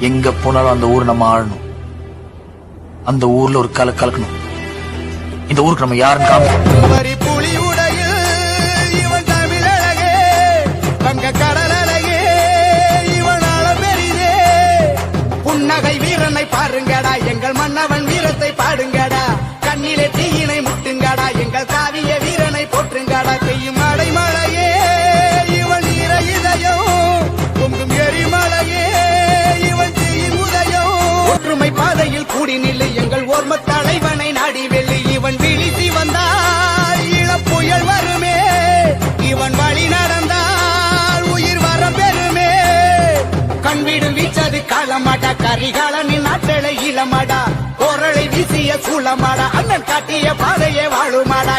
எங்க போனாலும் அந்த ஊர் நம்ம ஆழணும் அந்த ஊர்ல ஒரு கல கலக்கணும். இந்த ஊருக்கு நம்ம யாருன்னு காமிக்கணும் இவன் வீரனை பாருங்கடா எங்கள் மன்னவன் பாதையில் கூடி எங்கள் ஓர்ம தலைவனை நாடி வெள்ளி. இவன் விழித்தி வந்தால் இளப்புயல் வருமே. இவன் வழி நடந்தால் உயிர் வர பெருமே கண் வீச்சது காலமாடா கரிகாலனின் நாட்டளை இளமாடா. குரலை வீசிய சூளமாடா அண்ணன் காட்டிய பாதையே வாழுமாடா.